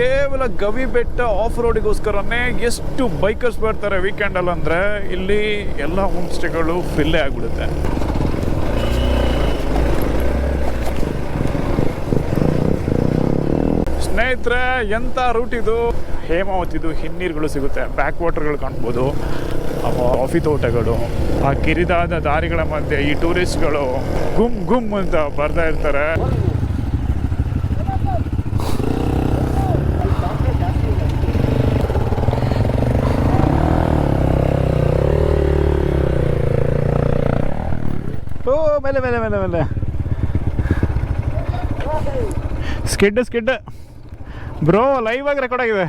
ಕೇವಲ ಗವಿ ಬೆಟ್ಟ ಆಫ್ ರೋಡಿಗೋಸ್ಕರನೇ ಎಷ್ಟು ಬೈಕರ್ಸ್ ಬರ್ತಾರೆ ವೀಕೆಂಡಲ್ಲಿ ಅಂದರೆ ಇಲ್ಲಿ ಎಲ್ಲ ಹೋಮ್ ಸ್ಟೇಗಳು ಫಿಲ್ಲೇ ಆಗಿಬಿಡುತ್ತೆ. ಸ್ನೇಹಿತರೆ ಎಂಥ ರೂಟ್ ಇದು? ಹೇಮಾವತಿದು ಹಿನ್ನೀರುಗಳು ಸಿಗುತ್ತೆ. ಬ್ಯಾಕ್ ವಾಟರ್ಗಳು ಕಾಣ್ಬೋದು. ಕಾಫಿ ತೋಟಗಳು, ಆ ಕಿರಿದಾದ ದಾರಿಗಳ ಮಧ್ಯೆ ಈ ಟೂರಿಸ್ಟ್ಗಳು ಗುಮ್ ಗುಮ್ ಅಂತ ಬರ್ತಾ ಇರ್ತಾರೆ. ಓ ಮೇಲೆ ಮೇಲೆ ಮೇಲೆ ಮೇಲೆ. ಸ್ಕಿಡ್ ಸ್ಕಿಡ್ ಬ್ರೋ ಲೈವ್ ಆಗಿ ರೆಕಾರ್ಡ್ ಆಗಿದೆ.